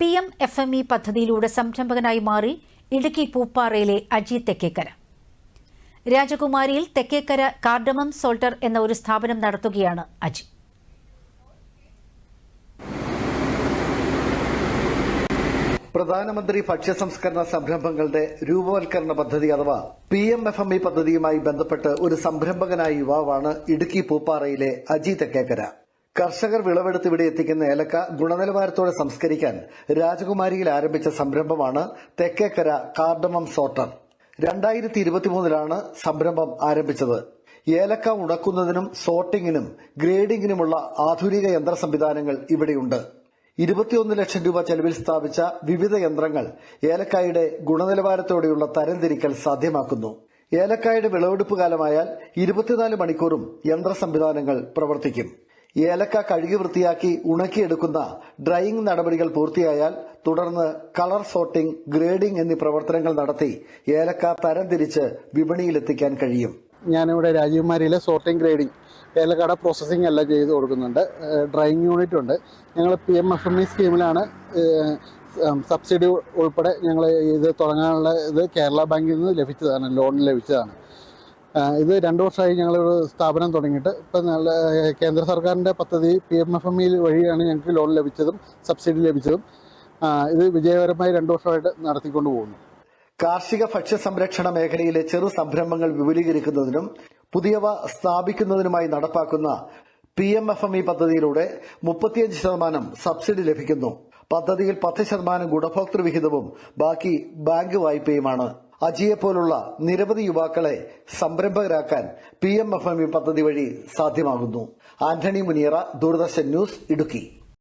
P M F M E പദ്ധതിയിലൂടെ സംരംഭകനായി മാറി ഇടുക്കി പൂപ്പാറയിലെ അജി തെക്കേക്കര. രാജകുമാരിയിൽ തെക്കേക്കര കാർഡമം സോൾട്ടർ എന്ന ഒരു സ്ഥാപനം നടത്തുകയാണ് അജി. പ്രധാനമന്ത്രി ഭക്ഷ്യ സംസ്കരണ സംരംഭങ്ങളുടെ രൂപവൽക്കരണ പദ്ധതി അഥവാ P M F M E പദ്ധതിയുമായി ബന്ധപ്പെട്ട് ഒരു സംരംഭകനായ യുവാവാണ് ഇടുക്കി പൂപ്പാറയിലെ അജി തെക്കേക്കര. കർഷകർ വിളവെടുത്ത് ഇവിടെ എത്തിക്കുന്ന ഏലക്ക ഗുണനിലവാരത്തോടെ സംസ്കരിക്കാൻ രാജകുമാരിയിൽ ആരംഭിച്ച സംരംഭമാണ് തെക്കേക്കര കാർഡമം സോട്ടർ. രണ്ടായിരത്തി ഇരുപത്തിമൂന്നിലാണ് സംരംഭം ആരംഭിച്ചത്. ഏലക്ക ഉണക്കുന്നതിനും സോർട്ടിങ്ങിനും ഗ്രേഡിംഗിനുമുള്ള ആധുനിക യന്ത്ര സംവിധാനങ്ങൾ ഇവിടെയുണ്ട്. ഇരുപത്തിയൊന്ന് ലക്ഷം രൂപ ചെലവിൽ സ്ഥാപിച്ച വിവിധ യന്ത്രങ്ങൾ ഏലക്കായുടെ ഗുണനിലവാരത്തോടെയുള്ള തരംതിരിക്കൽ സാധ്യമാക്കുന്നു. ഏലക്കായുടെ വിളവെടുപ്പ് കാലമായാൽ ഇരുപത്തിനാല് മണിക്കൂറും യന്ത്ര സംവിധാനങ്ങൾ പ്രവർത്തിക്കും. ഏലക്ക കഴുകി വൃത്തിയാക്കി ഉണക്കിയെടുക്കുന്ന ഡ്രൈയിങ് നടപടികൾ പൂർത്തിയായാൽ തുടർന്ന് കളർ സോർട്ടിംഗ് ഗ്രേഡിംഗ് എന്നീ പ്രവർത്തനങ്ങൾ നടത്തി ഏലക്ക തരംതിരിച്ച് വിപണിയിലെത്തിക്കാൻ കഴിയും. ഞാനിവിടെ രാജീവ്മാരിയിലെ സോർട്ടിംഗ് ഗ്രേഡിംഗ് ഏലക്കട പ്രോസസ്സിംഗ് എല്ലാം ചെയ്ത് കൊടുക്കുന്നുണ്ട്. ഡ്രൈയിങ് യൂണിറ്റ് ഉണ്ട്. ഞങ്ങൾ P M F M E സ്കീമിലാണ് subsidy ഉൾപ്പെടെ ഞങ്ങൾ ഇത് തുടങ്ങാനുള്ള ഇത് കേരള ബാങ്കിൽ നിന്ന് ലഭിച്ചതാണ് ലോൺ ലഭിച്ചതാണ്. ഇത് രണ്ട് വർഷമായി ഞങ്ങളൊരു സ്ഥാപനം തുടങ്ങിയിട്ട്. ഇപ്പം നല്ല കേന്ദ്ര സർക്കാരിന്റെ പദ്ധതി P M F M E വഴിയാണ് ഞങ്ങൾക്ക് ലോൺ ലഭിച്ചതും സബ്സിഡി ലഭിച്ചതും. ഇത് വിജയകരമായി രണ്ട് വർഷമായിട്ട് നടത്തിക്കൊണ്ട് പോകുന്നു. കാർഷിക ഭക്ഷ്യ സംരക്ഷണ മേഖലയിലെ ചെറു സംരംഭങ്ങൾ വിപുലീകരിക്കുന്നതിനും പുതിയവ സ്ഥാപിക്കുന്നതിനുമായി നടപ്പാക്കുന്ന P M F M E പദ്ധതിയിലൂടെ മുപ്പത്തിയഞ്ച് ശതമാനം സബ്സിഡി ലഭിക്കുന്നു. പദ്ധതിയിൽ പത്ത് ശതമാനം ഗുണഭോക്തൃ വിഹിതവും ബാക്കി ബാങ്ക് വായ്പയുമാണ്. അജിയെ പോലുള്ള നിരവധി യുവാക്കളെ സംരംഭകരാക്കാൻ P M F M E പദ്ധതി വഴി സാധ്യമാകുന്നു. ആന്റണി മുനിയറ ദൂരദർശൻ ന്യൂസ് ഇടുക്കി.